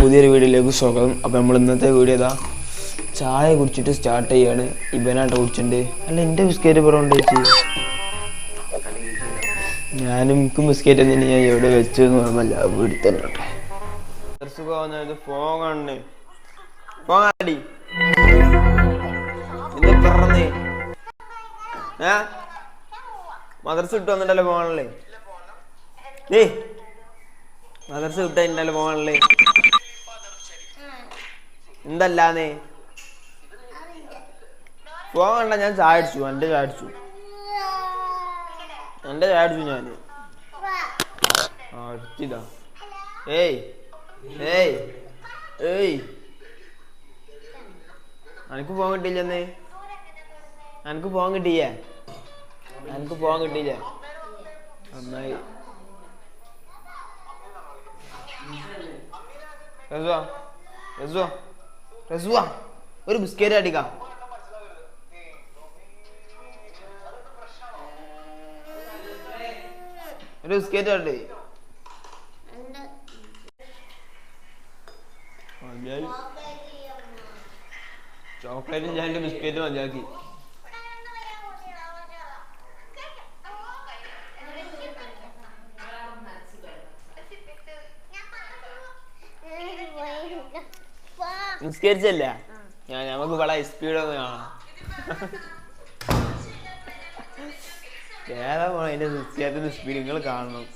പുതിയൊരു വീഡിയോയിലേക്ക് സ്വാഗതം. അപ്പോൾ നമ്മൾ ഇന്നത്തെ വീഡിയോ ഇതാ ചായ കുടിച്ചിട്ട് സ്റ്റാർട്ട് ചെയ്യാണ്. ഇവനായിട്ട് കുടിച്ചിട്ടുണ്ട്. അല്ല എന്റെ ബിസ്ക്കറ്റ് പുറം ഉണ്ട് ചേച്ചി. ഞാനും എനിക്കും ബിസ്ക്കറ്റ് തന്നെ ഞാൻ എവിടെ വെച്ചു എന്ന് പറഞ്ഞല്ല വീട്ടിൽ തന്നെ സുഖം ഫോൺ മദർസ് ഇട്ട് വന്നിട്ടല്ലേ ഏയ് മദർസ് വിട്ട ഇന്നലെ പോകാനല്ലേ എന്തല്ലാന്നേ? പോകണ്ട ഞാൻ ചായ അടിച്ചു എന്റെ ചായ അടിച്ചു എന്റെ ഞാൻ. ആ ഏയ് ഏയ് ഏയ്. അനക്ക് പോകാൻ കിട്ടിയില്ലെന്നേ അനക്ക് പോകാൻ കിട്ടിയേ അനക്ക് പോകാൻ കിട്ടിയില്ലേ? നന്നായി. ഒരു ബിസ്ക്കറ്റ് അടിക്കാം. ഒരു ബിസ്ക്കറ്റ് അടി. ചോക്ലേറ്റ് ഞാൻ ബിസ്ക്കറ്റ് മതിയാക്കി. നിസ്കരിച്ചല്ല ഞാൻ നമുക്ക് വളരെ സ്പീഡ് ഒന്ന് കാണാം. ഏതാ പോണ അതിന്റെ നിസ്കാരത്തിന്റെ സ്പീഡ് നിങ്ങൾ കാണണം.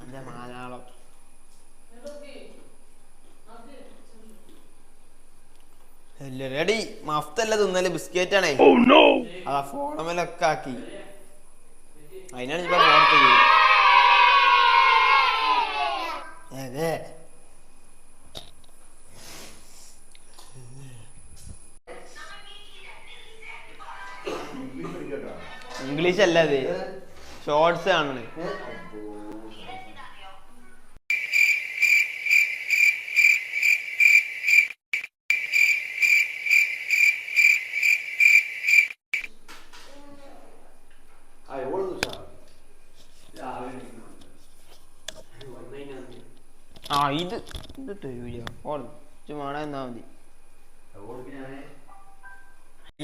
അന്റെ മലയാളം റെഡി മഫ്തല്ല തിന്നൽ ബിസ്ക്കറ്റ് ആണേ. അതാ ഫോണമേലൊക്കെ ആക്കി. അതിനാണ് ഇപ്പൊ ഫോണത്തത് അതെ. ഇംഗ്ലീഷ് അല്ല ഇത് ഷോർട്സ് ആണ്. ആ ഇത് ഇത് വീഡിയോ ഓടും ചുമ്മാ എന്നാ മതി.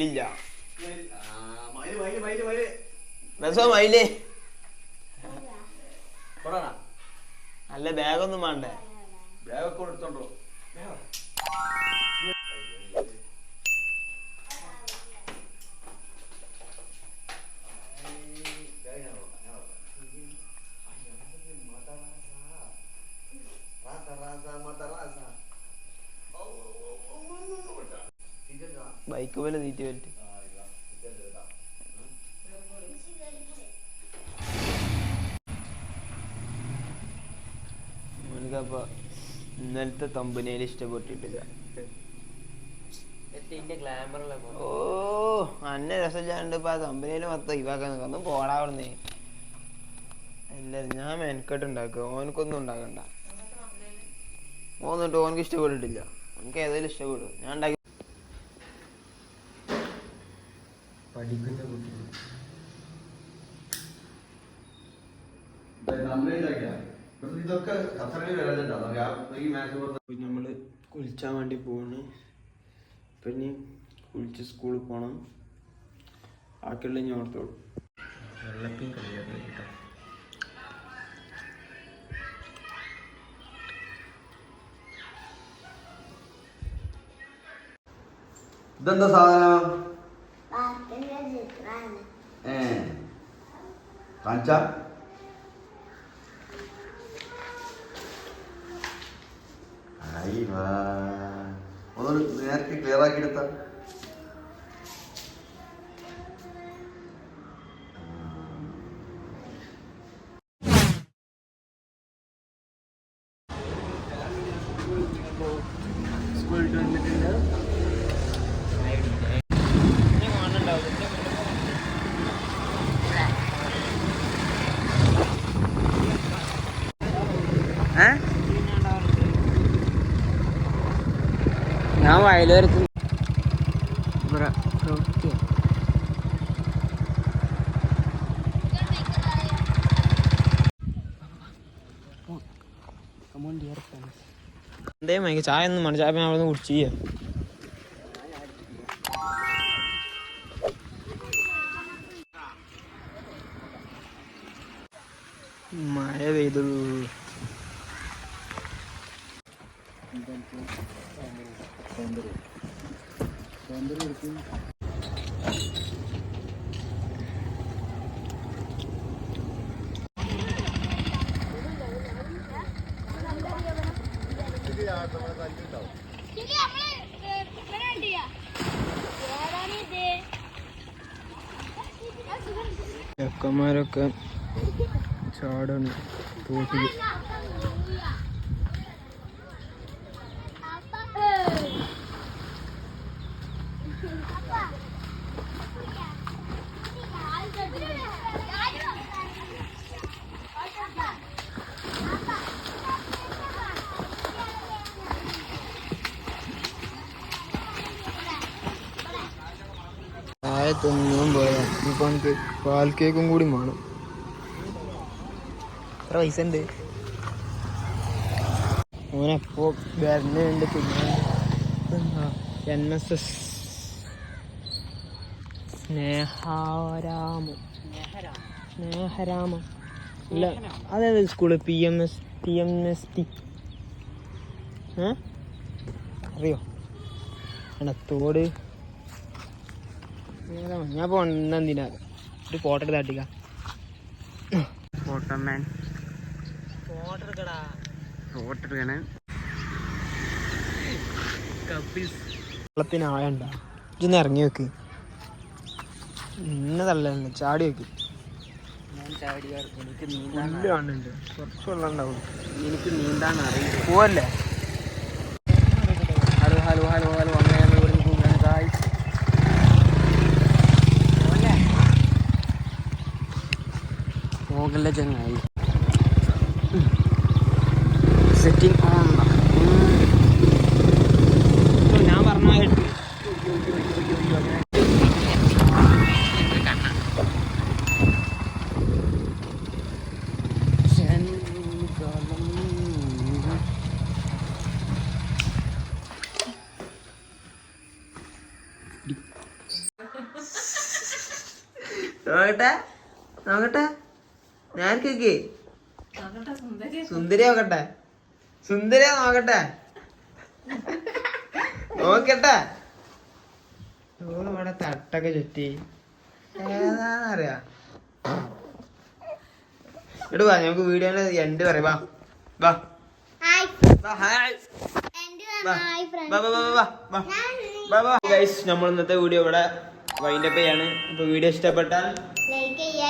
ഇല്ല. രസോ മയിലേ അല്ല ബാഗൊന്നും വേണ്ടേ? ബൈക്ക് പോലെ തീറ്റി എനിക്കപ്പ ഇന്നലത്തെ തമ്പനയിൽ ഇഷ്ടപ്പെട്ടിട്ടില്ല. ഓ അന്നെ രസമില്ലാണ്ട് ഇപ്പൊ ആ തമ്പനയിൽ മൊത്തം ഇവാക്കാൻ നിൽക്കാം ഒന്നും പോടാവുന്നേ എല്ലാരും ഞാൻ മെനക്കെട്ട് ഉണ്ടാക്കുക. ഓനക്കൊന്നും ഉണ്ടാക്കണ്ട. ഓന്നിട്ട് ഓനക്ക് ഇഷ്ടപ്പെട്ടിട്ടില്ല. എനിക്ക് ഏതായാലും ഇഷ്ടപ്പെടും. ഞാൻ ഉണ്ടാക്കി പഠിക്കുന്ന കുട്ടി ഇതൊക്കെ ഈ മാച്ച് നമ്മൾ കുളിച്ചാൻ വേണ്ടി പോവാണ്. പിന്നെ കുളിച്ച് സ്കൂളിൽ പോണം. ബാക്കിയുള്ള ഞാൻ ഓർത്തോളൂ വെള്ളത്തിൽ കളിയാക്കി കേട്ടോ. ഇതെന്താ സാധനം? ഏ. കാണിച്ച? ഒന്നൊരു നേരത്തെ ക്ലിയർ ആക്കി എടുത്ത. വന്നിട്ടുണ്ട് ഞാൻ വയലുവരത്ത് എന്തേ മൈക്ക്? ചായ ഒന്നും മണി ചായ അവിടെ നിന്ന് കുടിച്ചു മഴ പെയ്തു. ചെക്കന്മാരൊക്കെ ചാടാണ് തോട്ടിൽ തിന്നും പോയാ ഇപ്പൊ എനിക്ക് പാൽ കേക്കും കൂടി വേണം. എത്ര പൈസ ഉണ്ട് ഓനെപ്പോ വരണുണ്ട് പിന്നെ N S S. Sneharamam. Sneharamam. ഇല്ല അതേത് school P M S P M S T. അറിയോ? എണത്തോട് ഞാൻ പോണെന്തിനാ ഒരു ഫോട്ടോ എടുത്ത് ഫോട്ടോ മാൻ ഫോട്ടോ എടുക്കടാ. ഫോട്ടോ എടുക്കണേ. വെള്ളത്തിന് ആയണ്ട ഇതൊന്ന് ഇറങ്ങി വെക്ക് ഇന്ന തള്ള ചാടി വെക്ക് ഞാൻ കാണുന്നുണ്ട്. കുറച്ച് വെള്ളം ഉണ്ടാവും. എനിക്ക് നീന്താൻ അറിയില്ല. പോവല്ലേ? ഹലോ ഹലോ ഹലോ ഹലോ അങ്ങനെ നമ്മൾ ഇവിടെ പോകാൻ കായ് പോകല്ല ചങ്ങായി സെറ്റിംഗ് ഓൺ ഞാൻ പറഞ്ഞ നോക്കട്ടെ? നോക്കട്ടെ? നേർക്കൊക്കെ സുന്ദരി നോക്കട്ടെ സുന്ദരി നോക്കട്ടെ നോക്കട്ടെ. ഇവിടെ തട്ടൊക്കെ ചുറ്റി. ഏതാന്നറിയാ? ഇട് വാ നമുക്ക് വീഡിയോന്റെ എൻഡ് പറയാം. വാ വാ. ഹായ് വാ ഹായ് എന്റെ വാ ഫ്രണ്ട് വാ വാ വാ വാ. വാ വാ വാ. ഗൈസ് നമ്മൾ ഇന്നത്തെ വീഡിയോ ഇവിടെ വൈൻഡപ്പ് ചെയ്യാണ്. അപ്പൊ വീഡിയോ ഇഷ്ടപ്പെട്ടാൽ